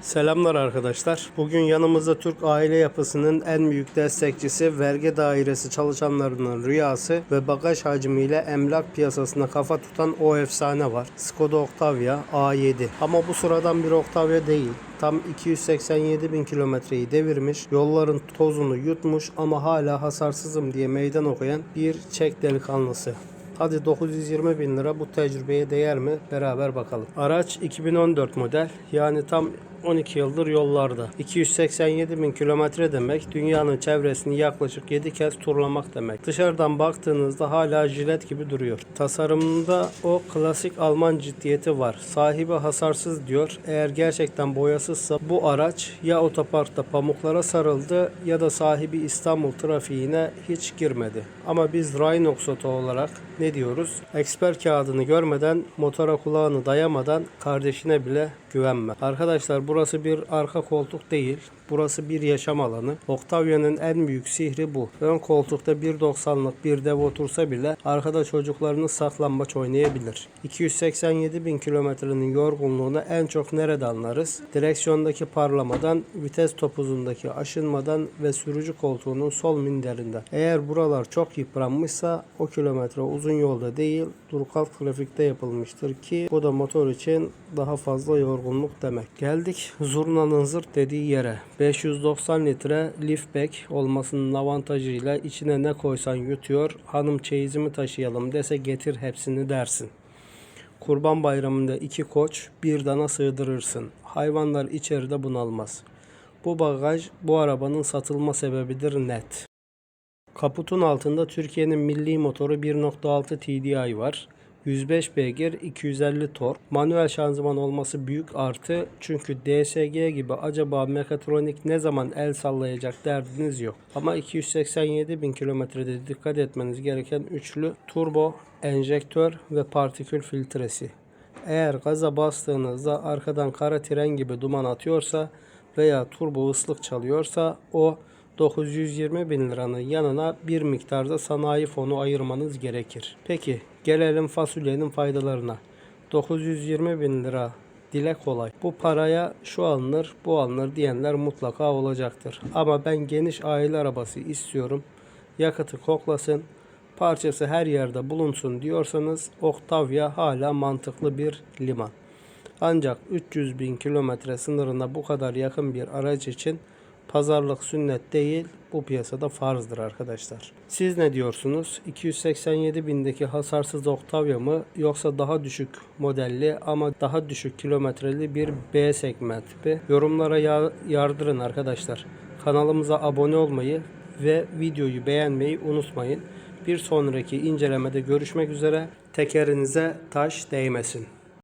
Selamlar arkadaşlar. Bugün yanımızda Türk aile yapısının en büyük destekçisi, vergi dairesi çalışanlarının rüyası ve bagaj hacmiyle emlak piyasasına kafa tutan o efsane var. Skoda Octavia A7. Ama bu sıradan bir Octavia değil. Tam 287 bin kilometreyi devirmiş, yolların tozunu yutmuş ama hala hasarsızım diye meydan okuyan bir Çek delikanlısı. Hadi 920 bin lira bu tecrübeye değer mi? Beraber bakalım. Araç 2014 model. Yani tam 12 yıldır yollarda. 287 bin kilometre demek dünyanın çevresini yaklaşık 7 kez turlamak demek. Dışarıdan baktığınızda hala jilet gibi duruyor. Tasarımında o klasik Alman ciddiyeti var. Sahibi hasarsız diyor. Eğer gerçekten boyasızsa bu araç ya otoparkta pamuklara sarıldı ya da sahibi İstanbul trafiğine hiç girmedi. Ama biz Rhinox Auto olarak ne diyoruz? Eksper kağıdını görmeden, motora kulağını dayamadan kardeşine bile güvenme. Arkadaşlar burası bir arka koltuk değil. Burası bir yaşam alanı. Octavia'nın en büyük sihri bu. Ön koltukta 1.90'lık bir dev otursa bile arkada çocuklarını saklambaç oynayabilir. 287 bin kilometrenin yorgunluğunu en çok nerede anlarız? Direksiyondaki parlamadan, vites topuzundaki aşınmadan ve sürücü koltuğunun sol minderinde. Eğer buralar çok yıpranmışsa o kilometre uzun yolda değil, dur kalk trafikte yapılmıştır ki bu da motor için daha fazla yorgunluk demek. Zurnanın zırt dediği yere. 590 litre liftback olmasının avantajıyla içine ne koysan yutuyor. Hanım çeyizimi taşıyalım dese getir hepsini dersin. Kurban bayramında iki koç bir dana sığdırırsın. Hayvanlar içeride bunalmaz. Bu bagaj bu arabanın satılma sebebidir net. Kaputun altında Türkiye'nin milli motoru 1.6 TDI var. 105 beygir, 250 tork. Manuel şanzıman olması büyük artı. Çünkü DSG gibi acaba mekatronik ne zaman el sallayacak derdiniz yok. Ama 287 bin kilometrede dikkat etmeniz gereken üçlü turbo, enjektör ve partikül filtresi. Eğer gaza bastığınızda arkadan kara tren gibi duman atıyorsa veya turbo ıslık çalıyorsa o 920 bin liranın yanına bir miktarda sanayi fonu ayırmanız gerekir. Peki gelelim fasulyenin faydalarına. 920 bin lira dile kolay. Bu paraya şu alınır bu alınır diyenler mutlaka olacaktır. Ama ben geniş aile arabası istiyorum. Yakıtı koklasın. Parçası her yerde bulunsun diyorsanız Octavia hala mantıklı bir liman. Ancak 300 bin kilometre sınırına bu kadar yakın bir araç için pazarlık sünnet değil bu piyasada farzdır arkadaşlar. Siz ne diyorsunuz? 287 bindeki hasarsız Octavia mı yoksa daha düşük modelli ama daha düşük kilometreli bir B segment mi? Yorumlara ya- yardırın arkadaşlar. Kanalımıza abone olmayı ve videoyu beğenmeyi unutmayın. Bir sonraki incelemede görüşmek üzere. Tekerinize taş değmesin.